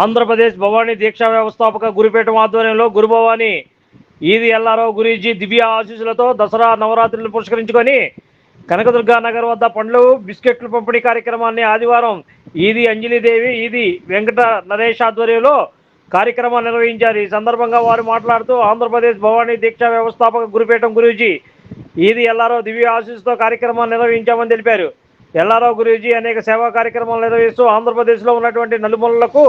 ఆంధ్రప్రదేశ్ భవానీ దీక్షా వ్యవస్థాపక గురుపీఠం ఆధ్వర్యంలో గురు భవానీ ఈది ఎల్లారావు గురూజీ దివ్య ఆశీస్సులతో దసరా నవరాత్రులు పురస్కరించుకొని కనకదుర్గా నగర్ వద్ద పండ్లు బిస్కెట్లు పంపిణీ కార్యక్రమాన్ని ఆదివారం ఈది అంజలిదేవి ఈది వెంకట నరేష్ ఆధ్వర్యంలో కార్యక్రమాన్ని నిర్వహించారు. ఈ సందర్భంగా వారు మాట్లాడుతూ ఆంధ్రప్రదేశ్ భవానీ దీక్షా వ్యవస్థాపక గురుపీఠం గురూజీ ఈది ఎల్లారావు దివ్య ఆశీస్సుతో కార్యక్రమాన్ని నిర్వహించామని తెలిపారు. ఎల్లారావు గురూజీ అనేక సేవా కార్యక్రమాలు నిర్వహిస్తూ ఆంధ్రప్రదేశ్లో ఉన్నటువంటి నలుమూలలకు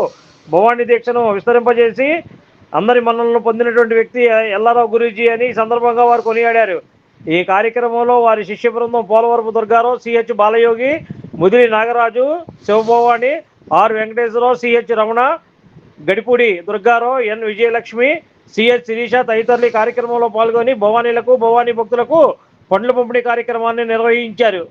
భవానీ దీక్షను విస్తరింపజేసి అందరి మన్నలను పొందినటువంటి వ్యక్తి ఎల్లారావు గురూజీ అని ఈ సందర్భంగా వారు కొనియాడారు. ఈ కార్యక్రమంలో వారి శిష్య బృందం Polavarapu Durgarao CH Balayogi Mudiri Nagaraju Shivabhavani R Venkateswararao CH Ramana Gadipudi Durgarao N Vijayalakshmi CH Sirisha తదితరులు కార్యక్రమంలో పాల్గొని భవానీలకు భవానీ భక్తులకు పండ్ల పంపిణీ కార్యక్రమాన్ని నిర్వహించారు.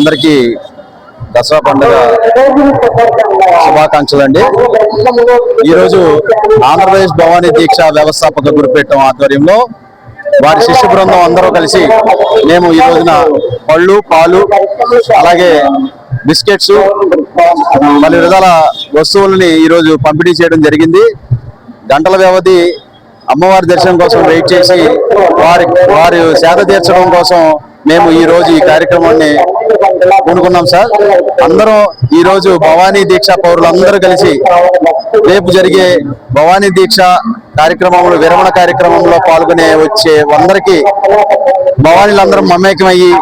అందరికీ దసరా పండుగ శుభాకాంక్షలు అండి. ఈరోజు ఆంధ్రప్రదేశ్ భవానీ దీక్ష వ్యవస్థాపక గురిపెట్టం ఆధ్వర్యంలో వారి శిష్య బృందం అందరూ కలిసి మేము ఈ రోజున పళ్ళు పాలు అలాగే బిస్కెట్స్ పలు విధాల వస్తువులని ఈరోజు పంపిణీ చేయడం జరిగింది. గంటల వ్యవధి అమ్మవారి దర్శనం కోసం వెయిట్ చేసి వారి వారి సేద తీర్చడం కోసం మేము ఈ రోజు ఈ కార్యక్రమాన్ని పూనుకున్నాం సార్. అందరం ఈ రోజు భవానీ దీక్ష పౌరులందరూ కలిసి రేపు జరిగే భవానీ దీక్ష కార్యక్రమంలో విరమణ కార్యక్రమంలో పాల్గొనే వచ్చే అందరికీ భవానీలందరం మమేకమయ్యి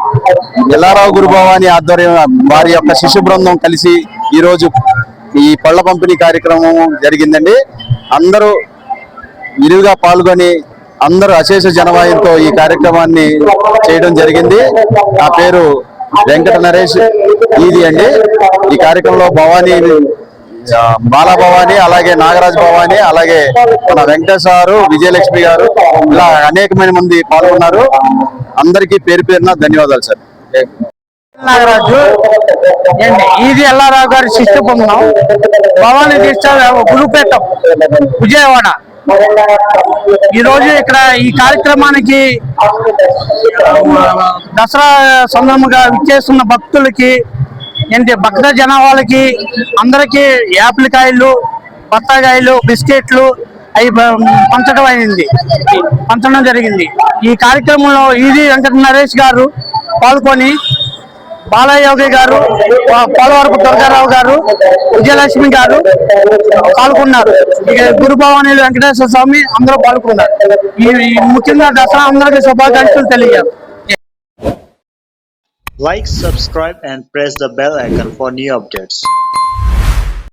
ఎల్లారావు గురు భవానీ ఆధ్వర్యం వారి యొక్క శిశు బృందం కలిసి ఈరోజు ఈ పళ్ళ పంపిణీ కార్యక్రమం జరిగిందండి. అందరూ విరివిగా పాల్గొని అందరూ అశేష జనవాయంతో ఈ కార్యక్రమాన్ని చేయడం జరిగింది. నా పేరు వెంకట నరేష్ ఇది అండి. ఈ కార్యక్రమంలో భవానీ బాలా భవాని అలాగే నాగరాజ్ భవాని అలాగే మన వెంకటేశ్వర గారు విజయలక్ష్మి గారు ఇలా అనేకమైన మంది పాల్గొన్నారు. అందరికీ పేరు పేరున ధన్యవాదాలు సార్. నాగరాజు ఈది ఎల్లారావు గారి శిష్ట పొందడం భవానీ దీక్ష గురుపేటం విజయవాడ. ఈ రోజు ఇక్కడ ఈ కార్యక్రమానికి దసరా సందర్భంగా విచ్చేస్తున్న భక్తులకి ఏంటి భక్త జనాభాలకి అందరికీ యాపిల్ కాయలు బత్తాకాయలు బిస్కెట్లు అవి ప- పంచడం అయింది. పంచడం జరిగింది. ఈ కార్యక్రమంలో ఈది వెంకట నరేష్ గారు పాల్గొని బాలయోగి గారు పోలవరపు దుర్గారావు గారు విజయలక్ష్మి గారు పాల్గొన్నారు. ఇక గురుభవానీలు వెంకటేశ్వర స్వామి అందరూ పాల్గొన్నారు. ఈ ముఖ్యంగా దసరా అందరికీ శుభాకాంక్షలు తెలియజేస్తారు Like, subscribe and press the bell icon for new updates.